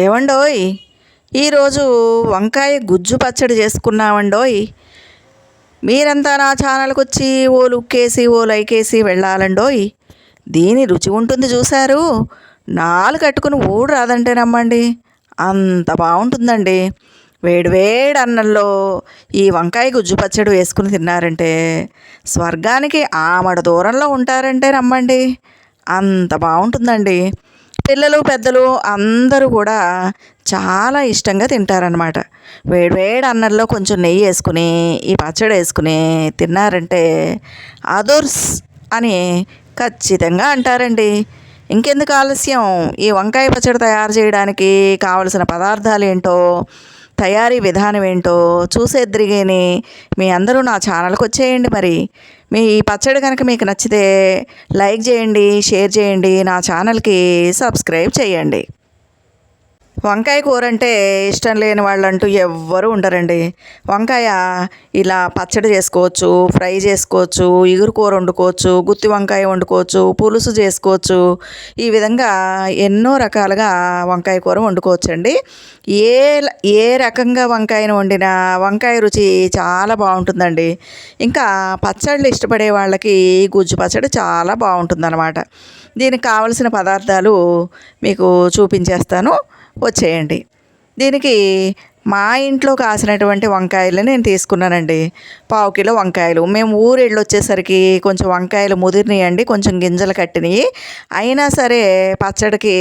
ఏవండోయ్ ఈరోజు వంకాయ గుజ్జు పచ్చడి చేసుకున్నామండోయ్ మీరంతా నా ఛానల్కి వచ్చి ఓ లుక్కేసి ఓ లైకేసి వెళ్ళాలండోయ్. దీని రుచి ఉంటుంది చూశారు. నాలుగు కట్టుకుని ఊడు రాదంటే నమ్మండి. అంత బాగుంటుందండి వేడివేడి అన్నంలో ఈ వంకాయ గుజ్జు పచ్చడి వేసుకుని తిన్నారంటే స్వర్గానికి ఆమడ దూరంలో ఉంటారంటే నమ్మండి. అంత బాగుంటుందండి పిల్లలు పెద్దలు అందరూ కూడా చాలా ఇష్టంగా తింటారనమాట వేడివేడి అన్నంలో కొంచెం నెయ్యి వేసుకుని ఈ పచ్చడి వేసుకుని తిన్నారంటే అదుర్స్ అని ఖచ్చితంగా అంటారండి. ఇంకెందుకు ఆలస్యం? ఈ వంకాయ పచ్చడి తయారు చేయడానికి కావలసిన పదార్థాలు ఏంటో తయారీ విధానం ఏంటో చూసేద్దరిగేని మీ అందరూ నా ఛానల్కి వచ్చేయండి మరి. మీ ఈ పచ్చడి కనుక మీకు నచ్చితే లైక్ చేయండి షేర్ చేయండి నా ఛానల్కి సబ్స్క్రైబ్ చేయండి. వంకాయ కూర అంటే ఇష్టం లేని వాళ్ళంటూ ఎవ్వరూ ఉండరండి. వంకాయ ఇలా పచ్చడి చేసుకోవచ్చు ఫ్రై చేసుకోవచ్చు ఇగురు కూర వండుకోవచ్చు గుత్తి వంకాయ వండుకోవచ్చు పులుసు చేసుకోవచ్చు. ఈ విధంగా ఎన్నో రకాలుగా వంకాయ కూర వండుకోవచ్చండి. ఏ ఏ రకంగా వంకాయను వండినా వంకాయ రుచి చాలా బాగుంటుందండి. ఇంకా పచ్చళ్ళు ఇష్టపడే వాళ్ళకి గుజ్జు పచ్చడి చాలా బాగుంటుందన్నమాట. దీనికి కావలసిన పదార్థాలు మీకు చూపించేస్తాను. వచ్చేయండి. దీనికి మా ఇంట్లో కాసినటువంటి వంకాయలు నేను తీసుకున్నానండి. పావు కిలో వంకాయలు. మేము ఊరు వచ్చేసరికి కొంచెం వంకాయలు ముదిరినాయండి కొంచెం గింజలు కట్టినవి అయినా సరే పచ్చడికి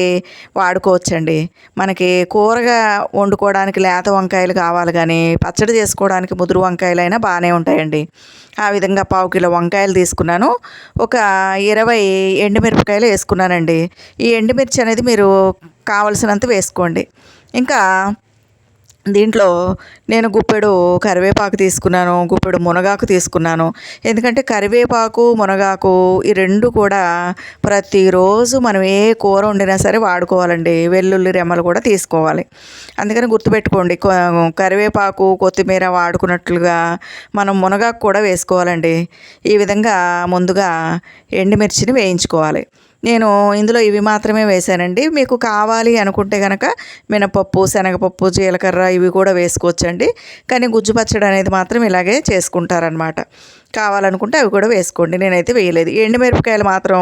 వాడుకోవచ్చండి. మనకి కూరగా వండుకోవడానికి లేత వంకాయలు కావాలి కానీ పచ్చడి చేసుకోవడానికి ముదురు వంకాయలు అయినా బాగానే ఉంటాయండి. ఆ విధంగా పావు కిలో వంకాయలు తీసుకున్నాను. ఒక ఇరవై ఎండుమిరపకాయలు వేసుకున్నానండి. ఈ ఎండుమిర్చి అనేది మీరు కావలసినంత వేసుకోండి. ఇంకా దీంట్లో నేను గుప్పెడు కరివేపాకు తీసుకున్నాను గుప్పెడు మునగాకు తీసుకున్నాను. ఎందుకంటే కరివేపాకు మునగాకు ఈ రెండు కూడా ప్రతిరోజు మనం ఏ కూర వండినా సరే వాడుకోవాలండి. వెల్లుల్లి రెమ్మలు కూడా తీసుకోవాలి. అందుకని గుర్తుపెట్టుకోండి కరివేపాకు కొత్తిమీర వాడుకున్నట్లుగా మనం మునగాకు కూడా వేసుకోవాలండి. ఈ విధంగా ముందుగా ఎండుమిర్చిని వేయించుకోవాలి. నేను ఇందులో ఇవి మాత్రమే వేశానండి. మీకు కావాలి అనుకుంటే కనుక మినపప్పు శనగపప్పు జీలకర్ర ఇవి కూడా వేసుకోవచ్చండి. కానీ గుజ్జు పచ్చడి అనేది మాత్రం ఇలాగే చేసుకుంటారనమాట కావాలనుకుంటే అవి కూడా వేసుకోండి. నేనైతే వేయలేదు. ఎండుమిరపకాయలు మాత్రం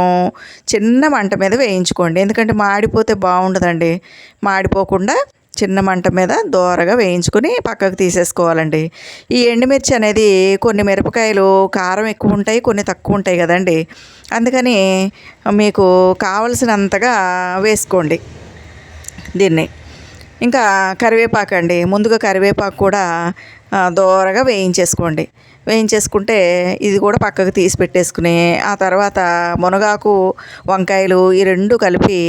చిన్న మంట మీద వేయించుకోండి. ఎందుకంటే మాడిపోతే బాగుండదండి. మాడిపోకుండా చిన్న మంట మీద దోరగా వేయించుకొని పక్కకు తీసేసుకోవాలండి. ఈ ఎండుమిర్చి అనేది కొన్ని మిరపకాయలు కారం ఎక్కువ ఉంటాయి కొన్ని తక్కువ ఉంటాయి కదండి. అందుకని మీకు కావలసినంతగా వేసుకోండి దీన్ని. ఇంకా కరివేపాకు అండి ముందుగా కరివేపాకు కూడా దోరగా వేయించేసుకోండి. వేయించేసుకుంటే ఇది కూడా పక్కకు తీసి పెట్టేసుకుని ఆ తర్వాత మునగాకు వంకాయలు ఈ రెండు కలిపి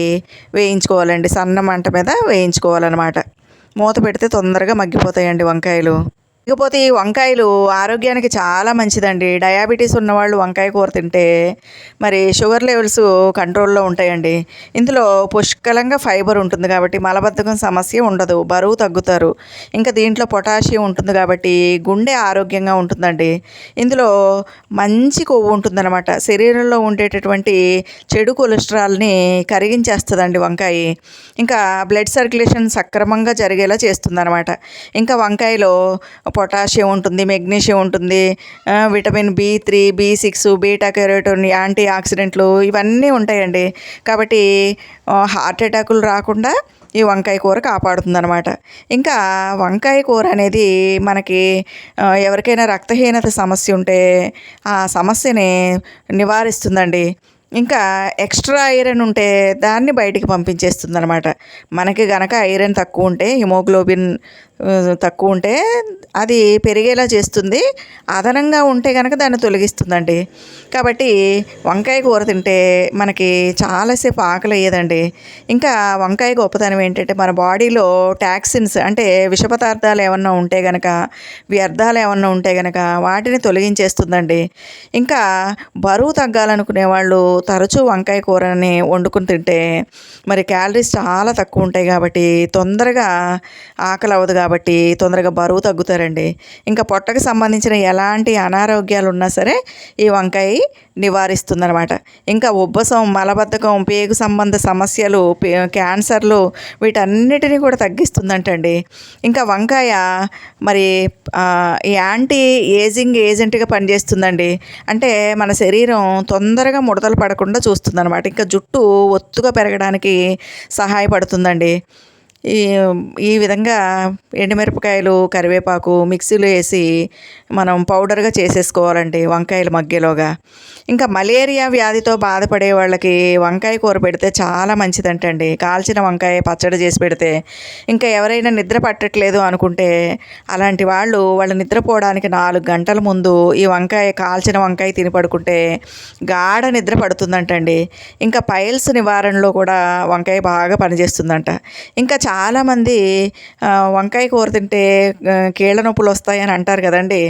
వేయించుకోవాలండి. సన్న మంట మీద వేయించుకోవాలన్నమాట. మూత పెడితే తొందరగా మగ్గిపోతాయండి వంకాయలు. ఇకపోతే ఈ వంకాయలు ఆరోగ్యానికి చాలా మంచిదండి. డయాబెటీస్ ఉన్నవాళ్ళు వంకాయ కూర తింటే మరి షుగర్ లెవెల్స్ కంట్రోల్లో ఉంటాయండి. ఇందులో పుష్కలంగా ఫైబర్ ఉంటుంది కాబట్టి మలబద్ధకం సమస్య ఉండదు. బరువు తగ్గుతారు. ఇంకా దీంట్లో పొటాషియం ఉంటుంది కాబట్టి గుండె ఆరోగ్యంగా ఉంటుందండి. ఇందులో మంచి కొవ్వు ఉంటుందన్నమాట. శరీరంలో ఉండేటటువంటి చెడు కొలెస్ట్రాల్ని కరిగించేస్తుందండి వంకాయ. ఇంకా బ్లడ్ సర్క్యులేషన్ సక్రమంగా జరిగేలా చేస్తుందన్నమాట. ఇంకా వంకాయలో పొటాషియం ఉంటుంది మెగ్నీషియం ఉంటుంది vitamin B three B six beta anti ఆక్సిడెంట్లు ఇవన్నీ ఉంటాయండి. కాబట్టి హార్ట్ అటాకులు రాకుండా ఈ వంకాయ కూర కాపాడుతుందనమాట ఇంకా వంకాయ కూర అనేది మనకి ఎవరికైనా రక్తహీనత సమస్య ఉంటే ఆ సమస్యని నివారిస్తుందండి. ఇంకా ఎక్స్ట్రా ఐరన్ ఉంటే దాన్ని బయటికి పంపించేస్తుంది అనమాట మనకి గనక ఐరన్ తక్కువ ఉంటే హిమోగ్లోబిన్ తక్కువ ఉంటే అది పెరిగేలా చేస్తుంది. అదనంగా ఉంటే కనుక దాన్ని తొలగిస్తుందండి. కాబట్టి వంకాయ కూర తింటే మనకి చాలాసేపు ఆకలి అయ్యేదండి ఇంకా వంకాయ గొప్పతనం ఏంటంటే మన బాడీలో టాక్సిన్స్ అంటే విష పదార్థాలు ఏమన్నా ఉంటే కనుక వ్యర్థాలు ఏమన్నా ఉంటే కనుక వాటిని తొలగించేస్తుందండి. ఇంకా బరువు తగ్గాలనుకునే వాళ్ళు తరచూ వంకాయ కూరని వండుకుని తింటే మరి క్యాలరీస్ చాలా తక్కువ ఉంటాయి కాబట్టి తొందరగా ఆకలి అవ్వదు కాబట్టి కాబట్టి తొందరగా బరువు తగ్గుతారండి. ఇంకా పొట్టకు సంబంధించిన ఎలాంటి అనారోగ్యాలు ఉన్నా సరే ఈ వంకాయ నివారిస్తుందనమాట ఇంకా ఉబ్బసం మలబద్ధకం పేగు సంబంధ సమస్యలు క్యాన్సర్లు వీటన్నిటిని కూడా తగ్గిస్తుందంటండి. ఇంకా వంకాయ మరి యాంటీ ఏజింగ్ ఏజెంట్గా పనిచేస్తుందండి. అంటే మన శరీరం తొందరగా ముడతలు పడకుండా చూస్తుందన్నమాట. ఇంకా జుట్టు ఒత్తుగా పెరగడానికి సహాయపడుతుందండి. ఈ ఈ విధంగా ఎండుమిరపకాయలు కరివేపాకు మిక్సీలో వేసి మనం పౌడర్గా చేసేసుకోవాలండి వంకాయలు మగ్గేలోగా. ఇంకా మలేరియా వ్యాధితో బాధపడే వాళ్ళకి వంకాయ కూర పెడితే చాలా మంచిదంటండి. కాల్చిన వంకాయ పచ్చడి చేసి పెడితే ఇంకా ఎవరైనా నిద్ర పట్టట్లేదు అనుకుంటే అలాంటి వాళ్ళు వాళ్ళు నిద్రపోవడానికి నాలుగు గంటల ముందు ఈ వంకాయ కాల్చిన వంకాయ తిని పడుకుంటే గాఢ నిద్ర పడుతుందంటండి. ఇంకా పైల్స్ నివారణలో కూడా వంకాయ బాగా పనిచేస్తుందంట. ఇంకా చాలామంది వంకాయ కూర తింటే కీళ్ళ నొప్పులు వస్తాయని అంటారు కదండి.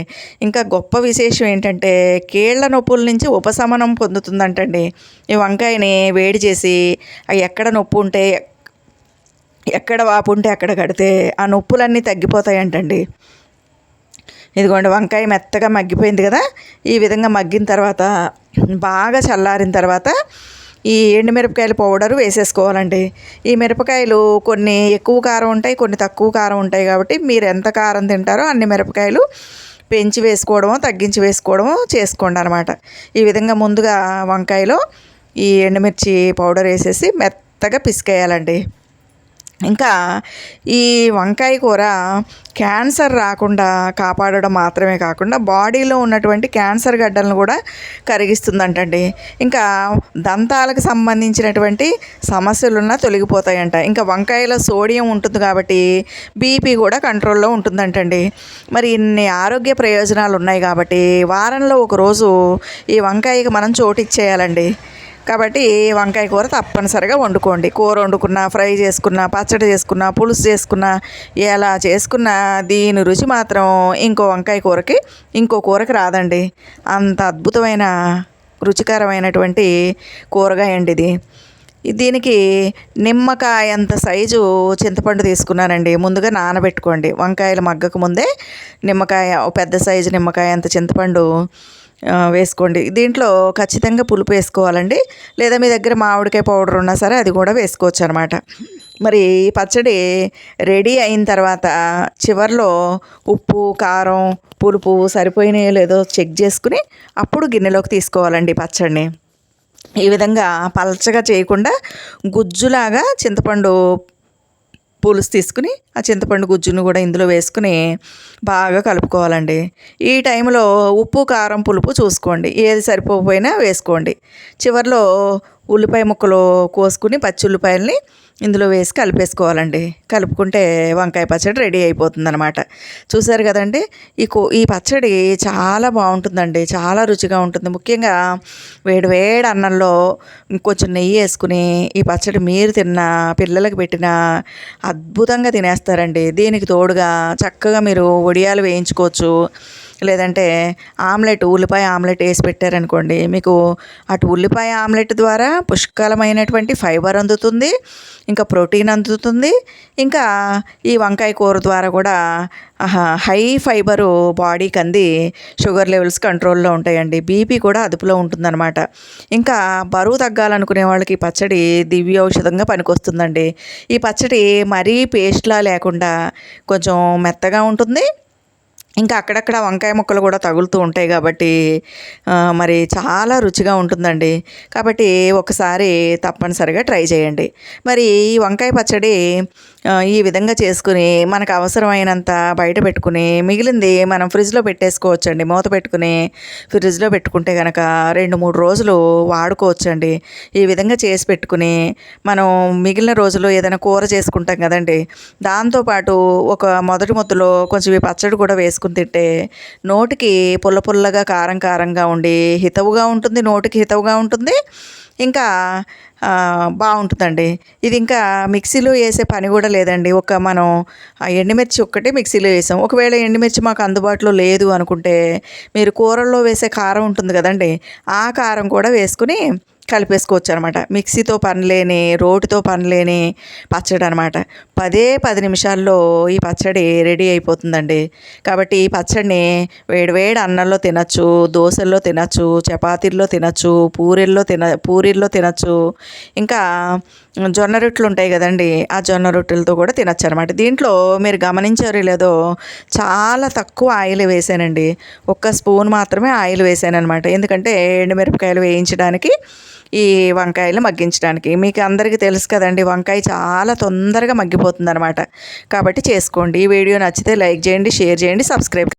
ఇంకా గొప్ప విశేషం ఏంటంటే కీళ్ళ నొప్పుల నుంచి ఉపశమనం పొందుతుందంటండి. ఈ వంకాయని వేడి చేసి అవి ఎక్కడ నొప్పి ఉంటే ఎక్కడ వాపు ఉంటే అక్కడ కడితే ఆ నొప్పులన్నీ తగ్గిపోతాయంటండి. ఇదిగోండి వంకాయ మెత్తగా మగ్గిపోయింది కదా ఈ విధంగా మగ్గిన తర్వాత బాగా చల్లారిన తర్వాత ఈ ఎండుమిరపకాయల పౌడర్ వేసేసుకోవాలండి. ఈ మిరపకాయలు కొన్ని ఎక్కువ కారం ఉంటాయి కొన్ని తక్కువ కారం ఉంటాయి కాబట్టి మీరు ఎంత కారం తింటారో అన్ని మిరపకాయలు పెంచి వేసుకోవడమో తగ్గించి వేసుకోవడమో చేసుకోండి అనమాట ఈ విధంగా ముందుగా వంకాయలో ఈ ఎండుమిర్చి పౌడర్ వేసేసి మెత్తగా పిసికేయాలండి. ఇంకా ఈ వంకాయ కూర క్యాన్సర్ రాకుండా కాపాడడం మాత్రమే కాకుండా బాడీలో ఉన్నటువంటి క్యాన్సర్ గడ్డలను కూడా కరిగిస్తుందంటండి. ఇంకా దంతాలకు సంబంధించినటువంటి సమస్యలున్నా తొలగిపోతాయంట. ఇంకా వంకాయలో సోడియం ఉంటుంది కాబట్టి బీపీ కూడా కంట్రోల్లో ఉంటుందంటండి. మరి ఇన్ని ఆరోగ్య ప్రయోజనాలు ఉన్నాయి కాబట్టి వారంలో ఒకరోజు ఈ వంకాయకి మనం చోటు ఇచ్చేయాలండి కాబట్టి వంకాయ కూర తప్పనిసరిగా వండుకోండి. కూర వండుకున్నా ఫ్రై చేసుకున్నా పచ్చడి చేసుకున్నా పులుసు చేసుకున్నా ఎలా చేసుకున్నా దీని రుచి మాత్రం ఇంకో వంకాయ కూరకి ఇంకో కూరకి రాదండి. అంత అద్భుతమైన రుచికరమైనటువంటి కూరగాయ అండి ఇది. దీనికి నిమ్మకాయ అంత సైజు చింతపండు తీసుకున్నానండి. ముందుగా నానబెట్టుకోండి. వంకాయలు మగ్గక ముందే నిమ్మకాయ పెద్ద సైజు నిమ్మకాయ అంత చింతపండు వేసుకోండి. దీంట్లో ఖచ్చితంగా పులుపు వేసుకోవాలండి. లేదా మీ దగ్గర మామిడికాయ పౌడర్ ఉన్నా సరే అది కూడా వేసుకోవచ్చు అనమాట మరి పచ్చడి రెడీ అయిన తర్వాత చివర్లో ఉప్పు కారం పులుపు సరిపోయినాయో లేదో చెక్ చేసుకుని అప్పుడు గిన్నెలోకి తీసుకోవాలండి పచ్చడిని. ఈ విధంగా పలచగా చేయకుండా గుజ్జులాగా చింతపండు పులుసు తీసుకుని ఆ చింతపండు గుజ్జును కూడా ఇందులో వేసుకుని బాగా కలుపుకోవాలండి. ఈ టైంలో ఉప్పు కారం పులుపు చూసుకోండి. ఏది సరిపోకపోయినా వేసుకోండి. చివరిలో ఉల్లిపాయ ముక్కలు కోసుకుని పచ్చి ఉల్లిపాయల్ని ఇందులో వేసి కలిపేసుకోవాలండి. కలుపుకుంటే వంకాయ పచ్చడి రెడీ అయిపోతుందనమాట చూసారు కదండి? ఈ కో ఈ పచ్చడి చాలా బాగుంటుందండి. చాలా రుచిగా ఉంటుంది. ముఖ్యంగా వేడి వేడి అన్నంలో కొంచెం నెయ్యి వేసుకుని ఈ పచ్చడి మీరు తిన్న పిల్లలకు పెట్టిన అద్భుతంగా తినేస్తారండి. దీనికి తోడుగా చక్కగా మీరు వడియాలు వేయించుకోవచ్చు. లేదంటే ఆమ్లెట్ ఉల్లిపాయ ఆమ్లెట్ వేసి పెట్టారనుకోండి మీకు అటు ఉల్లిపాయ ఆమ్లెట్ ద్వారా పుష్కలమైనటువంటి ఫైబర్ అందుతుంది ఇంకా ప్రోటీన్ అందుతుంది ఇంకా ఈ వంకాయ కూర ద్వారా కూడా ఆహా, హై ఫైబరు బాడీకి అంది షుగర్ లెవెల్స్ కంట్రోల్లో ఉంటాయండి. బీపీ కూడా అదుపులో ఉంటుందన్నమాట. ఇంకా బరువు తగ్గాలనుకునే వాళ్ళకి ఈ పచ్చడి దివ్య ఔషధంగా పనికొస్తుందండి. ఈ పచ్చడి మరీ పేస్ట్లా లేకుండా కొంచెం మెత్తగా ఉంటుంది ఇంకా అక్కడక్కడ వంకాయ ముక్కలు కూడా తగులుతూ ఉంటాయి కాబట్టి మరి చాలా రుచిగా ఉంటుందండి. కాబట్టి ఒకసారి తప్పనిసరిగా ట్రై చేయండి. మరి ఈ వంకాయ పచ్చడి ఈ విధంగా చేసుకుని మనకు అవసరమైనంత బయట పెట్టుకుని మిగిలింది మనం ఫ్రిడ్జ్లో పెట్టేసుకోవచ్చండి. మూత పెట్టుకుని ఫ్రిడ్జ్లో పెట్టుకుంటే కనుక రెండు మూడు రోజులు వాడుకోవచ్చండి. ఈ విధంగా చేసి పెట్టుకుని మనం మిగిలిన రోజులు ఏదైనా కూర చేసుకుంటాం కదండి. దాంతోపాటు ఒక మొదటి ముద్దలో కొంచెం ఈ పచ్చడి కూడా వేసుకుంటాం వేసుకుని తింటే నోటికి పుల్ల పుల్లగా కారం కారంగా ఉండి హితవుగా ఉంటుంది నోటికి హితవుగా ఉంటుంది. ఇంకా బాగుంటుందండి. ఇది ఇంకా మిక్సీలో వేసే పని కూడా లేదండి. ఒక మనం ఆ ఎండుమిర్చి ఒక్కటే మిక్సీలో వేసాం. ఒకవేళ ఎండుమిర్చి మాకు అందుబాటులో లేదు అనుకుంటే మీరు కూరల్లో వేసే కారం ఉంటుంది కదండి ఆ కారం కూడా వేసుకుని కలిపేసుకోవచ్చు అనమాట మిక్సీతో పనిలేని రోటితో పనిలేని పచ్చడి అనమాట పదే పది నిమిషాల్లో ఈ పచ్చడి రెడీ అయిపోతుందండి. కాబట్టి ఈ పచ్చడిని వేడివేడి అన్నంలో తినచ్చు దోశల్లో తినచ్చు చపాతీల్లో తినచ్చు పూరీల్లో తిన పూరీల్లో తినచ్చు. ఇంకా జొన్న రొట్టెలు ఉంటాయి కదండి ఆ జొన్న రొట్టెలతో కూడా తినచ్చు అనమాట దీంట్లో మీరు గమనించారో లేదో చాలా తక్కువ ఆయిల్ వేసానండి. ఒక్క స్పూన్ మాత్రమే ఆయిల్ వేసాను అనమాట ఎందుకంటే ఎండుమిరపకాయలు వేయించడానికి ఈ వంకాయలు మగ్గించడానికి. మీకు అందరికీ తెలుసు కదండి వంకాయ చాలా తొందరగా మగ్గిపోతుంది అనమాట కాబట్టి చేసుకోండి. ఈ వీడియో నచ్చితే లైక్ చేయండి షేర్ చేయండి సబ్స్క్రైబ్